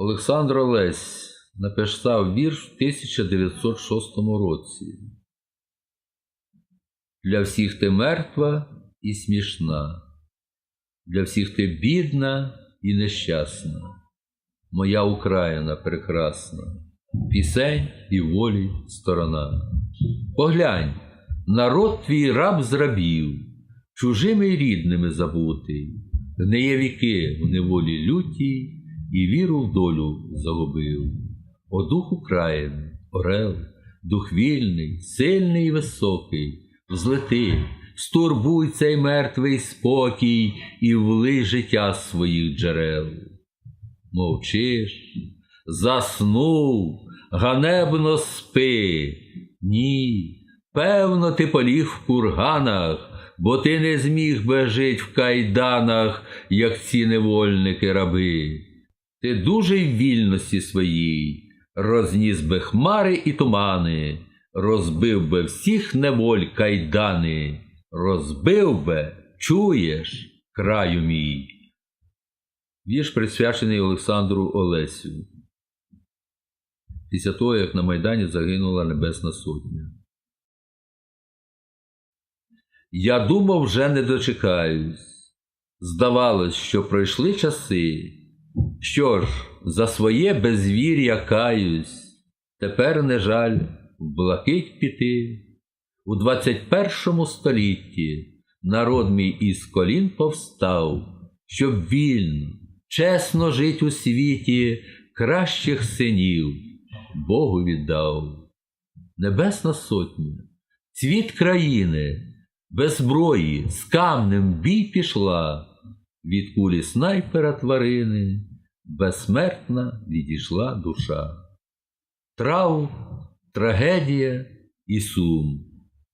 Олександр Олесь написав вірш в 1906 році. Для всіх ти мертва і смішна, для всіх ти бідна і нещасна, моя Україна прекрасна, пісень і волі сторона. Поглянь, народ твій раб зрабів, чужими й рідними забутий, гниє віки в неволі лютій і віру в долю загубив. О дух України, орел, дух вільний, сильний і високий, взлети, стурбуй цей мертвий спокій і влий життя своїх джерел. Мовчиш, заснув, ганебно спи. Ні, певно, ти поліг в курганах, бо ти не зміг би жить в кайданах, як ці невольники раби. Ти дуже в вільності своїй, розніс би хмари і тумани, розбив би всіх неволь кайдани, розбив би, чуєш, краю мій. Вірш присвячений Олександру Олесю. Після того, як на Майдані загинула Небесна Сотня. Я думав, вже не дочекаюсь. Здавалось, що пройшли часи. Що ж, за своє безвір'я каюсь, тепер не жаль в блакить піти. У 21 столітті народ мій із колін повстав, щоб вільно, чесно жить у світі кращих синів Богу віддав. Небесна сотня, цвіт країни, без зброї, з камнем бій пішла, від кулі снайпера тварини, безсмертна відійшла душа. Трав, трагедія і сум,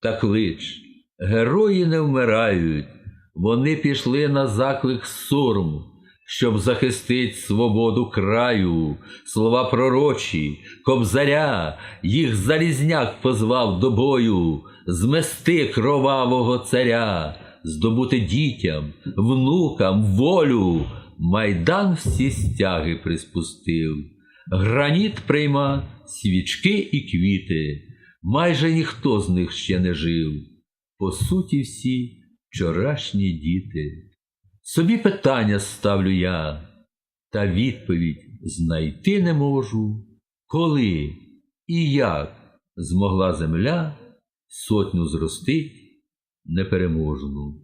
та клич, герої не вмирають, вони пішли на заклик сорому, щоб захистить свободу краю, слова пророчі, кобзаря, їх залізняк позвав до бою, змести кровавого царя, здобути дітям, внукам волю. Майдан всі стяги приспустив, граніт прийма свічки і квіти, майже ніхто з них ще не жив, по суті, всі вчорашні діти. Собі питання ставлю я, та відповідь знайти не можу, коли і як змогла земля сотню зростить непереможну.